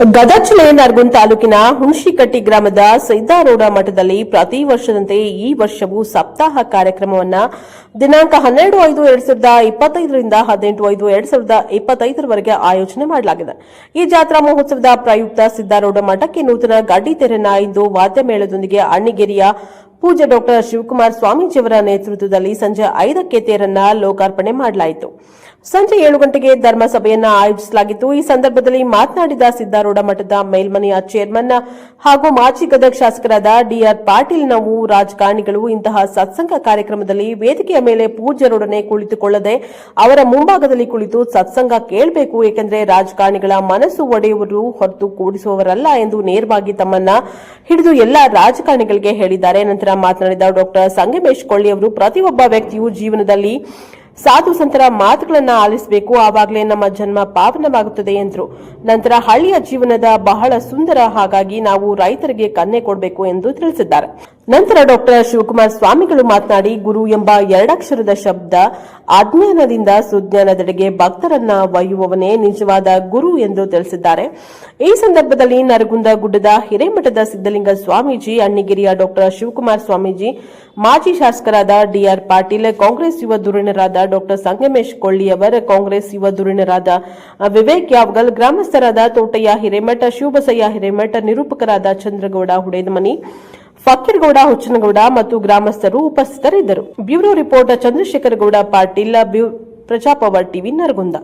ಗದಗ ಜಿಲ್ಲೆ ನರಗುಂದ ತಾಲೂಕಿನ ಹುಣಶಿಕಟ್ಟಿ ಗ್ರಾಮದ ಸೈದಾರೋಡ ಮಠದಲ್ಲಿ ಪ್ರತಿ ವರ್ಷದಂತೆ ಈ ವರ್ಷವೂ ಸಪ್ತಾಹ ಕಾರ್ಯಕ್ರಮವನ್ನ ದಿನಾಂಕ ಹನ್ನೆರಡು ಐದು ಎರಡ್ ಸಾವಿರದ ಇಪ್ಪತ್ತೈದರಿಂದ ಹದಿನೆಂಟು ಐದು ಎರಡ್ ಸಾವಿರದ ಇಪ್ಪತ್ತೈದರವರೆಗೆ ಆಯೋಜನೆ ಮಾಡಲಾಗಿದೆ. ಈ ಜಾತ್ರಾ ಮಹೋತ್ಸವದ ಪ್ರಯುಕ್ತ ಸಿದ್ದಾರೂಢ ಮಠಕ್ಕೆ ನೂತನ ಗಡ್ಡಿ ತೆರೆನ ಇಂದು ವಾದ್ಯ ಮೇಳದೊಂದಿಗೆ ಅಣ್ಣಿಗೇರಿಯ ಪೂಜ್ಯ ಡಾಕ್ಟರ್ ಶಿವಕುಮಾರ್ ಸ್ವಾಮೀಜಿಯವರ ನೇತೃತ್ವದಲ್ಲಿ ಸಂಜೆ ಐದಕ್ಕೆ ತೇರನ್ನ ಲೋಕಾರ್ಪಣೆ ಮಾಡಲಾಯಿತು. ಸಂಜೆ ಏಳು ಗಂಟೆಗೆ ಧರ್ಮಸಭೆಯನ್ನು ಆಯೋಜಿಸಲಾಗಿತ್ತು. ಈ ಸಂದರ್ಭದಲ್ಲಿ ಮಾತನಾಡಿದ ಸಿದ್ದಾರೂಢ ಮಠದ ಮೇಲ್ಮನೆಯ ಚೇರ್ಮನ್ ಹಾಗೂ ಮಾಜಿ ಗದಗ ಶಾಸಕರಾದ ಡಿಆರ್ ಪಾಟೀಲ್ ನಾವು ರಾಜಕಾರಣಿಗಳು ಇಂತಹ ಸತ್ಸಂಗ ಕಾರ್ಯಕ್ರಮದಲ್ಲಿ ವೇದಿಕೆಯ ಮೇಲೆ ಪೂಜ್ಯರೊಡನೆ ಕುಳಿತುಕೊಳ್ಳದೆ ಅವರ ಮುಂಭಾಗದಲ್ಲಿ ಕುಳಿತು ಸತ್ಸಂಗ ಕೇಳಬೇಕು, ಏಕೆಂದರೆ ರಾಜಕಾರಣಿಗಳ ಮನಸ್ಸು ಒಡೆಯುವರು ಹೊರತು ಕೂಡಿಸುವವರಲ್ಲ ಎಂದು ನೇರವಾಗಿ ತಮ್ಮನ್ನ ಹಿಡಿದು ಎಲ್ಲ ರಾಜಕಾರಣಿಗಳಿಗೆ ಹೇಳಿದ್ದಾರೆ. ನಂತರ ಮಾತನಾಡಿದ ಡಾಕ್ಟರ್ ಸಂಗಮೇಶ್ ಕೊಳ್ಳಿ ಅವರು ಪ್ರತಿಯೊಬ್ಬ ವ್ಯಕ್ತಿಯು ಜೀವನದಲ್ಲಿ ಸಾಧು ಸಂತರ ಮಾತುಗಳನ್ನ ಆಲಿಸಬೇಕು, ಆವಾಗಲೇ ನಮ್ಮ ಜನ್ಮ ಪಾವನವಾಗುತ್ತದೆ ಎಂದರು. ನಂತರ ಹಳ್ಳಿಯ ಜೀವನದ ಬಹಳ ಸುಂದರ ಹಾಗಾಗಿ ನಾವು ರೈತರಿಗೆ ಕನ್ನೆ ಕೊಡಬೇಕು ಎಂದು ತಿಳಿಸಿದ್ದಾರೆ. ನಂತರ ಡಾಕ್ಟರ್ ಶಿವಕುಮಾರ್ ಸ್ವಾಮಿಗಳು ಮಾತನಾಡಿ, ಗುರು ಎಂಬ ಎರಡಕ್ಷರದ ಶಬ್ದ ಅಜ್ಞಾನದಿಂದ ಸುಜ್ಞಾನದೆಡೆಗೆ ಭಕ್ತರನ್ನ ಒಯ್ಯುವವನೇ ನಿಜವಾದ ಗುರು ಎಂದು ತಿಳಿಸಿದ್ದಾರೆ. ಈ ಸಂದರ್ಭದಲ್ಲಿ ನರಗುಂದ ಗುಡ್ಡದ ಹಿರೇಮಠದ ಸಿದ್ದಲಿಂಗ ಸ್ವಾಮೀಜಿ, ಅಣ್ಣಿಗಿರಿಯ ಡಾಕ್ಟರ್ ಶಿವಕುಮಾರ್ ಸ್ವಾಮೀಜಿ ಮಾಜಿ ಶಾಸಕರಾದ ಡಿಆರ್ ಪಾಟೀಲ್, ಕಾಂಗ್ರೆಸ್ ಯುವ ಧುರೀಣರಾದ ಡಾಕ್ಟರ್ ಸಂಗಮೇಶ್ ಕೊಳ್ಳಿಯವರ್ ಕಾಂಗ್ರೆಸ್ ಯುವ ಧುರೀಣರಾದ ವಿವೇಕ್ ಯಾವ್ಗಲ್, ಗ್ರಾಮಸ್ಥರಾದ ತೋಟಯ್ಯ ಹಿರೇಮಠ, ಶಿವಬಸಯ್ಯ ಹಿರೇಮಠ, ನಿರೂಪಕರಾದ ಚಂದ್ರಗೌಡ ಹುಡೇದಮನಿ ಫಕೀರ್ಗೌಡ ಹುಚ್ಚನಗೌಡ ಮತ್ತು ಗ್ರಾಮಸ್ಥರು ಉಪಸ್ಥಿತರಿದ್ದರು. Bureau report, Chandrashekargouda Patil Praja power TV Nargund.